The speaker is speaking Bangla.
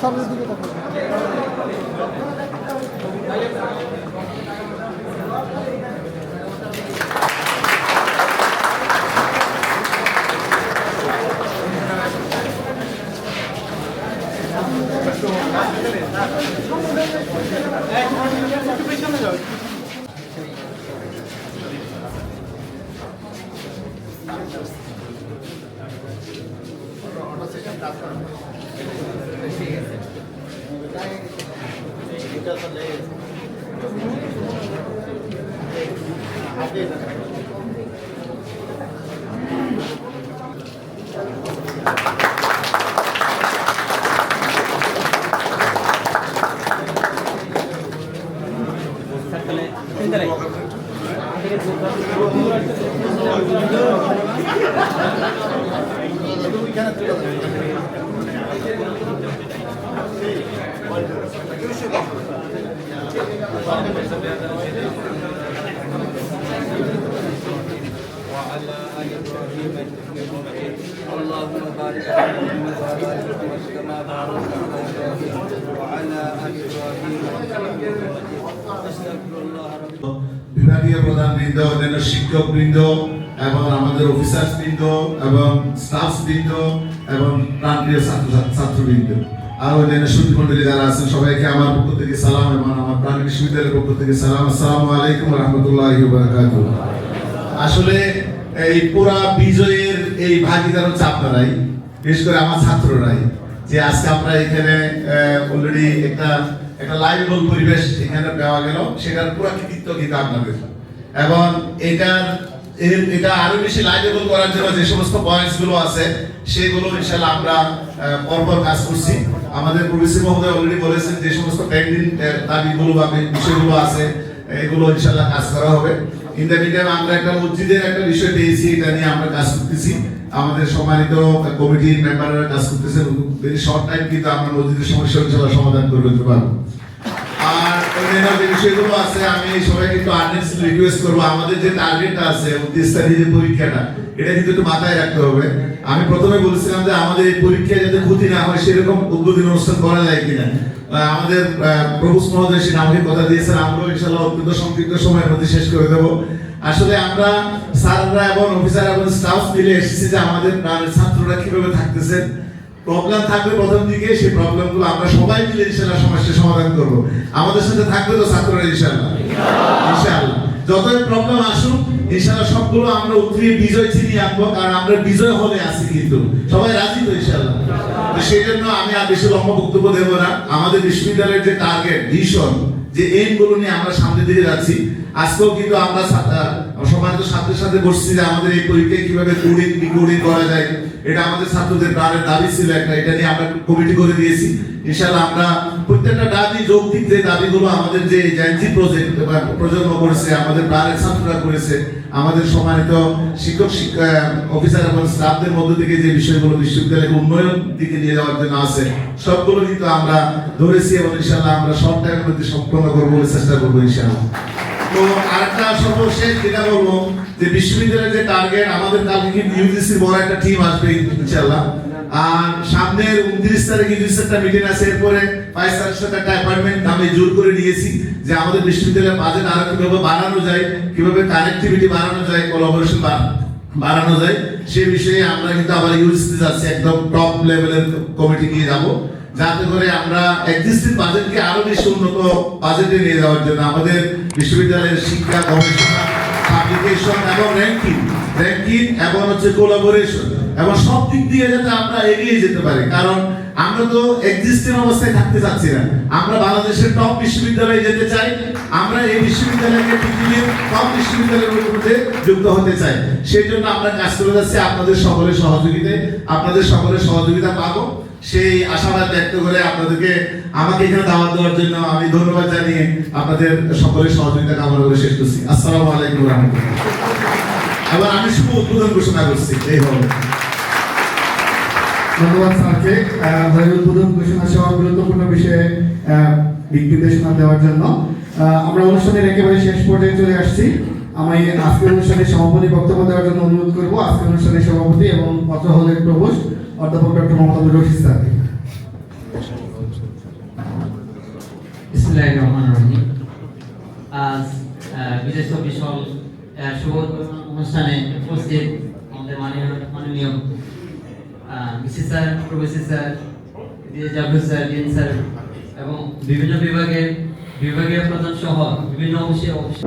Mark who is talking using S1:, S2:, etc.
S1: সামনের দিকে তাকান। Gracias.
S2: وعلى ال ابراهيم انك مجيد اللهم بارك على محمد وعلى ال محمد كما باركت على ابراهيم وعلى ال ابراهيم انك مجيد استغفر الله ربي
S3: বিভাগীয় প্রধান বৃন্দ অন্যান্য শিক্ষক বৃন্দ এবং আমাদের অফিসার বৃন্দ এবং স্টাফ বৃন্দ এবং প্রান্তীয় ছাত্র ছাত্রবৃন্দ আর অন্যান্য সুদী মন্ডলী যারা আছেন সবাইকে আমার পক্ষ থেকে সালাম এবং আমার প্রাণ বিশ্ববিদ্যালয়ের পক্ষ থেকে সালাম আসসালামু আলাইকুম রহমতুল্লাহ আসলে এই পুরা বিজয়ের এই ভাগিদার হচ্ছে আপনারাই বিশেষ করে আমার ছাত্ররাই যে আজকে আমরা এখানে অলরেডি একটা একটা লাইভেবল পরিবেশ এখানে দেওয়া গেল, সেটার পুরো কৃতিত্ব কিন্তু আপনাদের। এবং এটার এটা আরও বেশি লাইভেবল করার জন্য যে সমস্ত পয়েন্টসগুলো আছে, সেগুলো ইনশাআল্লাহ আমরা পরপর কাজ করছি। আমাদের প্রবেশী মহোদয় অলরেডি বলেছেন যে সমস্ত পেন্ডিং দাবিগুলো বা বিষয়গুলো আছে, এগুলো ইনশাআল্লাহ কাজ করা হবে। ইন আমরা একটা মসজিদের একটা বিষয় পেয়েছি, এটা নিয়ে আমরা কাজ করতেছি। আমাদের সম্মানিত কমিটির মেম্বাররা কাজ শর্ট টাইম কিন্তু আমরা মসজিদের সমস্যা সমাধান করে পারব। আর অন্যান্য যে বিষয়গুলো আছে, আমি সবাই কিন্তু আর্নেস্ট রিকোয়েস্ট করব। আমাদের যে টার্গেটটা আছে উনত্রিশ যে পরীক্ষাটা, এটা কিন্তু একটু মাথায় রাখতে হবে। আমি প্রথমে বলেছিলাম যে আমাদের এই পরীক্ষায় যাতে ক্ষতি না হয়, সেরকম উদ্বোধনী অনুষ্ঠান করা যায় কিনা। আমাদের প্রভুস মহোদয় সেটা আমাকে কথা দিয়েছেন। আমরাও ইনশাল্লাহ অত্যন্ত সংক্ষিপ্ত সময়ের মধ্যে শেষ করে দেবো। আসলে আমরা স্যাররা এবং অফিসার এবং স্টাফ মিলে এসেছি যে আমাদের ছাত্ররা কীভাবে থাকতেছেন প্রবলেম থাকবে প্রথম দিকে সেই প্রবলেমগুলো আমরা সবাই মিলে ইনশাআল্লাহ সমস্যার সমাধান করব। আমাদের সাথে থাকবে তো ছাত্ররা ইনশাআল্লাহ ইনশাআল্লাহ যতই প্রবলেম আসুক ইনশাআল্লাহ সবগুলো আমরা উঠিয়ে বিজয় ছিনিয়ে আনব কারণ আমরা বিজয় হলে আছি কিন্তু। সবাই রাজি তো ইনশাআল্লাহ তো সেই জন্য আমি আর বেশি লম্বা বক্তব্য দেবো না। আমাদের বিশ্ববিদ্যালয়ের যে টার্গেট ভিশন যে এমগুলো নিয়ে আমরা সামনে দিকে যাচ্ছি, আজকেও কিন্তু আমরা সাথে বসছি যে আমাদের এই পরীক্ষায় কীভাবে কোডিং ডিকোডিং করা যায়, এটা আমাদের ছাত্রদের দাবি ছিল একটা, এটা নিয়ে আমরা কমিটি করে দিয়েছি। আমরা প্রত্যেকটা দাবি, যৌক্তিক যে দাবিগুলো আমাদের যে প্রজেক্ট প্রজন্ম করেছে, আমাদের ছাত্ররা করেছে, আমাদের সম্মানিত শিক্ষক, শিক্ষা অফিসার এবং স্টাফদের মধ্য থেকে যে বিষয়গুলো বিশ্ববিদ্যালয়ের উন্নয়ন দিকে নিয়ে যাওয়ার জন্য আছে, সবগুলো কিন্তু আমরা ধরেছি এবং ইনশাআল্লাহ আমরা সব টাইমের মধ্যে সম্পন্ন করব চেষ্টা করব তো আরেকটা সর্বশেষ যেটা বলব, যে বিশ্ববিদ্যালয়ের যে টার্গেট আমাদের কালকে কিন্তু ইউজিসির বড় একটা টিম আসবে ইনশাআল্লাহ। আর সামনের উনত্রিশ তারিখে ইউজিসির একটা মিটিং আছে, এরপরে ভাইস সাথে একটা অ্যাপয়েন্টমেন্ট আমি জোর করে নিয়েছি, যে আমাদের বিশ্ববিদ্যালয়ের বাজেট আরও কীভাবে বাড়ানো যায়, কীভাবে কানেক্টিভিটি বাড়ানো যায় কোলাবোরেশন বাড়ানো যায় সেই বিষয়ে আমরা কিন্তু আবার ইউজিসিতে যাচ্ছি, একদম টপ লেভেলের কমিটি নিয়ে যাব। যাতে করে আমরা এক্সিস্টিং বাজেটকে আরও বেশি উন্নত বাজেটে নিয়ে যাওয়ার জন্য আমাদের বিশ্ববিদ্যালয়ের শিক্ষা, গবেষণা পাবলিকেশন এবং র্যাঙ্কিং র্যাঙ্কিং এবং হচ্ছে কোলাবোরেশন এবং সব দিক দিয়ে যাতে আমরা এগিয়ে যেতে পারি। কারণ আমরা তো এক্সিস্টিং অবস্থায় থাকতে চাচ্ছি না। আমরা বাংলাদেশের টপ বিশ্ববিদ্যালয়ে যেতে চাই। আমরা এই বিশ্ববিদ্যালয়কে পৃথিবীর টপ বিশ্ববিদ্যালয়ের মধ্যে যুক্ত হতে চাই। সেই জন্য আমরা কাজ করে যাচ্ছি আপনাদের সকলের সহযোগিতায়। আপনাদের সকলের সহযোগিতা পাবো। সেই আশাবাদ ব্যক্ত করে আপনাদেরকে আমাকে এখানে দাওয়াত দেওয়ার জন্য আমি ধন্যবাদ জানিয়ে আপনাদের সকলের সহযোগিতা কামনা করে শেষ করছি। আসসালামু আলাইকুম রহমতুল্লাহ। এবার আমি শুভ উদ্বোধন ঘোষণা করছি। এই হবে।
S1: ধন্যবাদ স্যারকে। উদ্বোধন ঘোষণা সহ গুরুত্বপূর্ণ বিষয়ে দিক দেওয়ার জন্য। আমরা অনুষ্ঠানের একেবারে শেষ পর্যায়ে চলে আসছি। আমি আজকের অনুষ্ঠানের সভাপতি বক্তব্য দেওয়ার জন্য অনুরোধ করব। আজকের অনুষ্ঠানের সভাপতি এবং পত্র হলের প্রভোস্ট অধ্যাপক ডক্টর রশিদ স্যারকে
S4: বিসমিল্লাহির রহমানির রহিম। আজ চব্বিশ আহ, শুভ অনুষ্ঠানে উপস্থিত আমাদের মাননীয় VC sir professor sir Javed sir DN sir এবং বিভিন্ন বিভাগের বিভাগীয় প্রধান সহ বিভিন্ন অফিসে অফিস